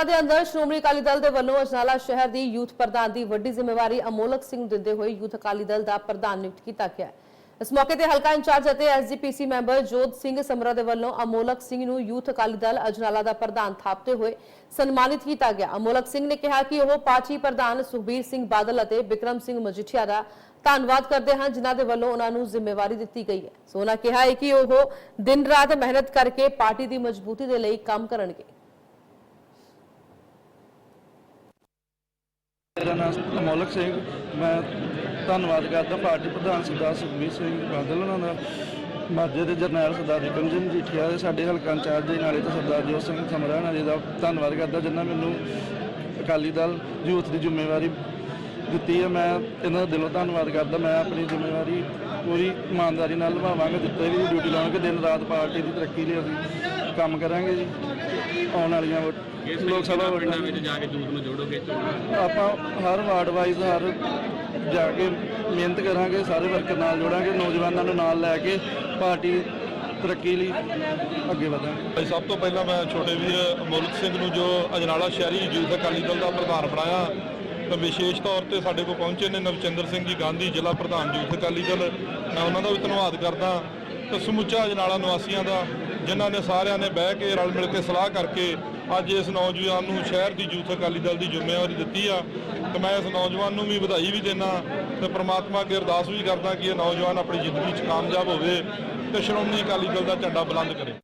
ਅਜਨਾਲਾ ਦੇ ਅੰਦਰ ਸ਼੍ਰੋਮਣੀ ਅਕਾਲੀ ਦਲ ਦੇ ਵੱਲੋਂ ਅਜਨਾਲਾ ਸ਼ਹਿਰ ਦੀ ਯੂਥ ਪ੍ਰਧਾਨ ਦੀ ਵੱਡੀ ਜ਼ਿੰਮੇਵਾਰੀ ਅਮੋਲਕ ਸਿੰਘ ਨੂੰ ਦਿੰਦੇ ਹੋਏ ਯੂਥ ਅਕਾਲੀ ਦਲ ਦਾ ਪ੍ਰਧਾਨ ਨਿਯੁਕਤ ਕੀਤਾ ਗਿਆ ਇਸ ਮੌਕੇ ਤੇ ਹਲਕਾ ਇੰਚਾਰਜ ਅਤੇ ਐਸਜੀਪੀਸੀ ਮੈਂਬਰ ਜੋਤ ਸਿੰਘ ਸਮਰਾ ਦੇ ਵੱਲੋਂ ਅਮੋਲਕ ਸਿੰਘ ਨੂੰ ਯੂਥ ਅਕਾਲੀ ਦਲ ਅਜਨਾਲਾ ਦਾ ਪ੍ਰਧਾਨ ਥਾਪਦੇ ਹੋਏ ਸਨਮਾਨਿਤ ਕੀਤਾ ਗਿਆ। ਅਮੋਲਕ ਸਿੰਘ ਨੇ ਕਿਹਾ ਕਿ ਉਹ ਪਾਰਟੀ ਪ੍ਰਧਾਨ ਸੁਖਬੀਰ ਸਿੰਘ ਬਾਦਲ ਅਤੇ ਬਿਕਰਮ ਸਿੰਘ ਮਜੀਠੀਆ ਦਾ ਧੰਨਵਾਦ ਕਰਦੇ ਹਨ, ਜਿਨ੍ਹਾਂ ਦੇ ਵੱਲੋਂ ਉਹਨਾਂ ਨੂੰ ਜ਼ਿੰਮੇਵਾਰੀ ਦਿੱਤੀ ਗਈ ਹੈ। ਸੋ ਉਹਨਾਂ ਕਿਹਾ ਹੈ ਕਿ ਉਹ ਦਿਨ ਰਾਤ ਮਿਹਨਤ ਕਰਕੇ ਪਾਰਟੀ ਦੀ ਮਜ਼ਬੂਤੀ ਦੇ ਲਈ ਕੰਮ ਕਰਨਗੇ। ਮੇਰਾ ਨਾਮ ਅਮੋਲਕ ਸਿੰਘ। ਮੈਂ ਧੰਨਵਾਦ ਕਰਦਾ ਪਾਰਟੀ ਪ੍ਰਧਾਨ ਸਰਦਾਰ ਸੁਖਬੀਰ ਸਿੰਘ ਬਾਦਲ ਉਹਨਾਂ ਦਾ। ਮਾਝੇ ਦੇ ਜਰਨੈਲ ਸਰਦਾਰ ਵਿਕਰਮ ਸਿੰਘ ਜੀਠੀਆ ਦੇ ਸਾਡੇ ਹਲਕਾ ਇੰਚਾਰਜ ਦੇ ਨਾਲੇ ਤੇ ਸਰਦਾਰ ਜੋਤ ਸਿੰਘ ਸਮਰਾ ਉਹਨਾਂ ਜੀ ਦਾ ਧੰਨਵਾਦ ਕਰਦਾ, ਜਿਨ੍ਹਾਂ ਮੈਨੂੰ ਅਕਾਲੀ ਦਲ ਯੂਥ ਦੀ ਜ਼ਿੰਮੇਵਾਰੀ ਦਿੱਤੀ ਹੈ। ਮੈਂ ਇਹਨਾਂ ਦਾ ਦਿਲੋਂ ਧੰਨਵਾਦ ਕਰਦਾ। ਮੈਂ ਆਪਣੀ ਜ਼ਿੰਮੇਵਾਰੀ ਪੂਰੀ ਇਮਾਨਦਾਰੀ ਨਾਲ ਨਿਭਾਵਾਂਗਾ। ਦਿੱਤੇ ਵੀ ਡਿਊਟੀ ਲਾਵਾਂਗੇ ਦਿਨ ਰਾਤ ਪਾਰਟੀ ਦੀ ਤਰੱਕੀ ਲਈ ਅਸੀਂ ਕੰਮ ਕਰਾਂਗੇ ਜੀ। ਆਉਣ ਵਾਲੀਆਂ ਵੋਟ- ਲੋਕ ਸਭਾ ਵਿੱਚ ਜਾ ਕੇ ਯੂਥ ਨੂੰ ਜੋੜੋਗੇ ਚੋਣਾਂ ਆਪਾਂ ਹਰ ਵਾਰਡ ਵਾਈਜ਼ ਹਰ ਜਾ ਕੇ ਮਿਹਨਤ ਕਰਾਂਗੇ ਸਾਰੇ ਵਰਕਰ ਨਾਲ ਜੋੜਾਂਗੇ ਨੌਜਵਾਨਾਂ ਨੂੰ ਨਾਲ ਲੈ ਕੇ ਪਾਰਟੀ ਤਰੱਕੀ ਲਈ ਅੱਗੇ ਵਧਾਂਗੇ। ਭਾਈ ਸਭ ਤੋਂ ਪਹਿਲਾਂ ਮੈਂ ਛੋਟੇ ਵੀਰ ਮੁਲਕ ਸਿੰਘ ਨੂੰ ਜੋ ਅਜਨਾਲਾ ਸ਼ਹਿਰੀ ਯੂਥ ਅਕਾਲੀ ਦਲ ਦਾ ਪ੍ਰਧਾਨ ਬਣਾਇਆ ਤਾਂ ਵਿਸ਼ੇਸ਼ ਤੌਰ ਤੇ ਸਾਡੇ ਕੋਲ ਪਹੁੰਚੇ ਨੇ ਨਵਚੰਦਰ ਸਿੰਘ ਜੀ ਗਾਂਧੀ ਜ਼ਿਲ੍ਹਾ ਪ੍ਰਧਾਨ ਯੂਥ ਅਕਾਲੀ ਦਲ। ਮੈਂ ਉਹਨਾਂ ਦਾ ਵੀ ਧੰਨਵਾਦ ਕਰਦਾ। ਤੇ ਸਮੁੱਚਾ ਅਜਨਾਲਾ ਨਿਵਾਸੀਆਂ ਦਾ ਜਿਨ੍ਹਾਂ ਨੇ ਸਾਰਿਆਂ ਨੇ ਬਹਿ ਕੇ ਰਲ ਮਿਲ ਕੇ ਸਲਾਹ ਕਰਕੇ ਅੱਜ ਇਸ ਨੌਜਵਾਨ ਨੂੰ ਸ਼ਹਿਰ ਦੀ ਯੂਥ ਅਕਾਲੀ ਦਲ ਦੀ ਜ਼ਿੰਮੇਵਾਰੀ ਦਿੱਤੀ ਆ ਤੇ ਮੈਂ ਇਸ ਨੌਜਵਾਨ ਨੂੰ ਵੀ ਵਧਾਈ ਵੀ ਦੇਣਾ ਤੇ ਪ੍ਰਮਾਤਮਾ ਅੱਗੇ ਅਰਦਾਸ ਵੀ ਕਰਦਾ ਕਿ ਇਹ ਨੌਜਵਾਨ ਆਪਣੀ ਜ਼ਿੰਦਗੀ 'ਚ ਕਾਮਯਾਬ ਹੋਵੇ ਤੇ ਸ਼੍ਰੋਮਣੀ ਅਕਾਲੀ ਦਲ ਦਾ ਝੰਡਾ ਬੁਲੰਦ ਕਰੇ।